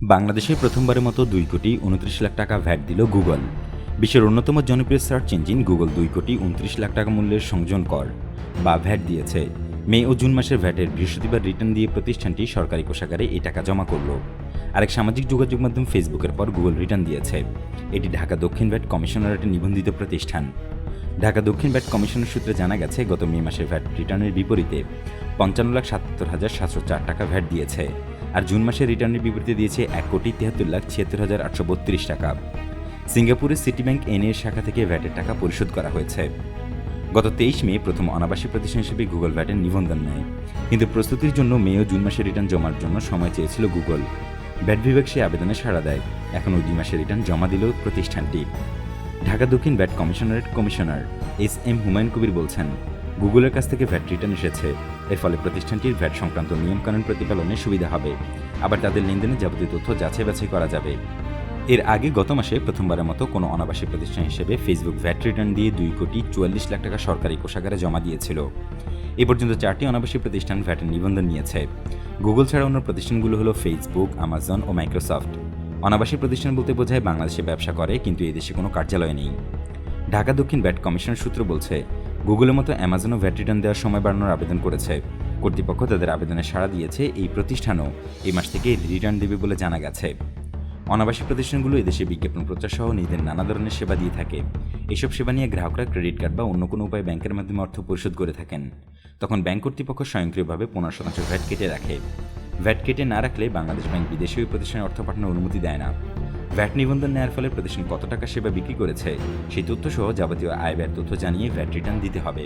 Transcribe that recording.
বাংলাদেশে প্রথমবারের মতো দুই কোটি উনত্রিশ লাখ টাকা ভ্যাট দিল গুগল। বিশ্বের অন্যতম জনপ্রিয় সার্চ ইঞ্জিন গুগল দুই কোটি উনত্রিশ লাখ টাকা মূল্যের সংযোজন কর বা ভ্যাট দিয়েছে। মে ও জুন মাসের ভ্যাটের বৃহস্পতিবার রিটার্ন দিয়ে প্রতিষ্ঠানটি সরকারি কোষাগারে এই টাকা জমা করল। আরেক সামাজিক যোগাযোগ মাধ্যম ফেসবুকের পর গুগল রিটার্ন দিয়েছে। এটি ঢাকা দক্ষিণ ভ্যাট কমিশনারেটের নিবন্ধিত প্রতিষ্ঠান। ঢাকা দক্ষিণ ভ্যাট কমিশনের সূত্রে জানা গেছে, গত মে মাসে ভ্যাট রিটার্নের বিপরীতে পঞ্চান্ন লাখ সাতাত্তর হাজার সাতশো চার টাকা ভ্যাট দিয়েছে। আর জুন মাসে রিটার্নের বিবৃতি দিয়েছে এক কোটি তিয়াত্তর লাখ ছিয়াত্তর হাজার আটশো বত্রিশ টাকা। সিঙ্গাপুরের সিটি ব্যাংক এন এর শাখা থেকে ভ্যাটের টাকা পরিশোধ করা হয়েছে। গত তেইশ মে প্রথম অনাবাসী প্রতিষ্ঠান হিসেবে গুগল ভ্যাটের নিবন্ধন নেয়। কিন্তু প্রস্তুতির জন্য মে ও জুন মাসে রিটার্ন জমার জন্য সময় চেয়েছিল গুগল। ভ্যাট বিভাগ সেই আবেদনে সাড়া দেয়। এখন ওই দুই মাসে রিটার্ন জমা দিল প্রতিষ্ঠানটি। ঢাকা দক্ষিণ VAT commissionerate commissioner S M Humayun Kabir বলছেন গুগলের কাছ থেকে ভ্যাট রিটার্ন এসেছে। এর ফলে প্রতিষ্ঠানটির ভ্যাট সংক্রান্ত নিয়মকানুন প্রতিপালনে সুবিধা হবে। আবার তাদের লেনদেনের যাবতীয় তথ্য যাচাই বাছাই করা যাবে। এর আগে গত মাসে প্রথমবারের মতো কোনো অনাবাসী প্রতিষ্ঠান হিসেবে ফেসবুক ভ্যাট রিটার্ন দিয়ে দুই কোটি চুয়াল্লিশ লাখ টাকা সরকারি কোষাগারে জমা দিয়েছিল। এ পর্যন্ত চারটি অনাবাসী প্রতিষ্ঠান ভ্যাটের নিবন্ধন নিয়েছে। গুগল ছাড়া অন্য প্রতিষ্ঠানগুলো হলো ফেসবুক, আমাজন ও মাইক্রোসফট। অনাবাসী প্রতিষ্ঠান বলতে বোঝায় বাংলাদেশে ব্যবসা করে, কিন্তু এদেশে কোনো কার্যালয় নেই। ঢাকা দক্ষিণ ভ্যাট কমিশনের সূত্র বলছে গুগলের মতো অ্যামাজনও ভ্যাট রিটার্ন দেওয়ার সময় বাড়ানোর আবেদন করেছে। কর্তৃপক্ষ তাদের আবেদনে সাড়া দিয়েছে এই প্রতিষ্ঠানও। এই মাস থেকে রিটার্ন দেবে বলে জানা গেছে। অনাবাসী প্রতিষ্ঠানগুলো এদেশে বিজ্ঞাপন প্রচার সহ নিজেদের নানা ধরনের সেবা দিয়ে থাকে। এসব সেবা নিয়ে গ্রাহকরা ক্রেডিট কার্ড বা অন্য কোনো উপায়ে ব্যাংকের মাধ্যমে অর্থ পরিশোধ করে থাকেন। তখন ব্যাংক কর্তৃপক্ষ স্বয়ংক্রিয়ভাবে পনেরো শতাংশ ভ্যাট কেটে রাখে। ভ্যাট কেটে না রাখলে বাংলাদেশ ব্যাংক বিদেশি ওই প্রতিষ্ঠানে অর্থ পাঠানোর অনুমতি দেয় না। ভ্যাট নিবন্ধন নেওয়ার ফলে প্রতিষ্ঠান কত টাকা সেবা বিক্রি করেছে, সেই তথ্যসহ যাবতীয় আয় ব্যয়ের তথ্য জানিয়ে ভ্যাট রিটার্ন দিতে হবে।